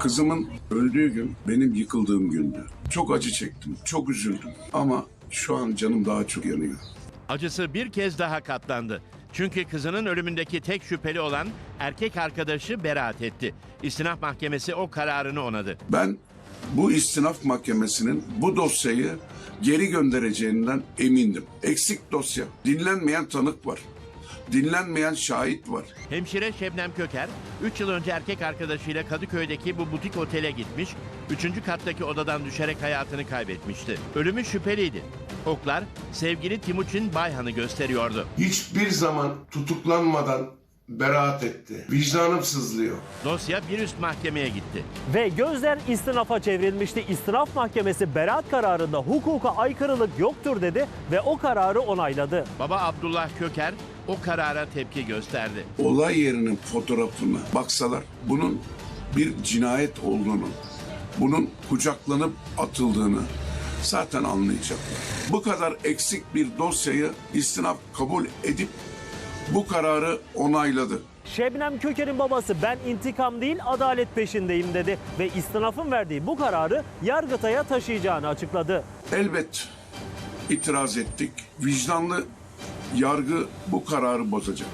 Kızımın öldüğü gün benim yıkıldığım gündü. Çok acı çektim, çok üzüldüm. Ama şu an canım daha çok yanıyor. Acısı bir kez daha katlandı. Çünkü kızının ölümündeki tek şüpheli olan erkek arkadaşı beraat etti. İstinaf Mahkemesi o kararını onadı. Ben bu istinaf mahkemesinin bu dosyayı geri göndereceğinden emindim. Eksik dosya, dinlenmeyen tanık var. Dinlenmeyen şahit var. Hemşire Şebnem Köker 3 yıl önce erkek arkadaşıyla Kadıköy'deki bu butik otele gitmiş, 3. kattaki odadan düşerek hayatını kaybetmişti. Ölümü şüpheliydi. Oklar sevgili Timuçin Bayhan'ı gösteriyordu. Hiçbir zaman tutuklanmadan beraat etti. Vicdanım sızlıyor. Dosya bir üst mahkemeye gitti. Ve gözler istinafa çevrilmişti. İstinaf Mahkemesi beraat kararında hukuka aykırılık yoktur dedi ve o kararı onayladı. Baba Abdullah Köker o karara tepki gösterdi. olay yerinin fotoğrafına baksalar bunun bir cinayet olduğunu, bunun kucaklanıp atıldığını zaten anlayacaklar. Bu kadar eksik bir dosyayı istinaf kabul edip bu kararı onayladı. Şebnem Köker'in babası ben intikam değil adalet peşindeyim dedi ve istinafın verdiği bu kararı Yargıtay'a taşıyacağını açıkladı. Elbet itiraz ettik. Vicdanlı yargı bu kararı bozacak.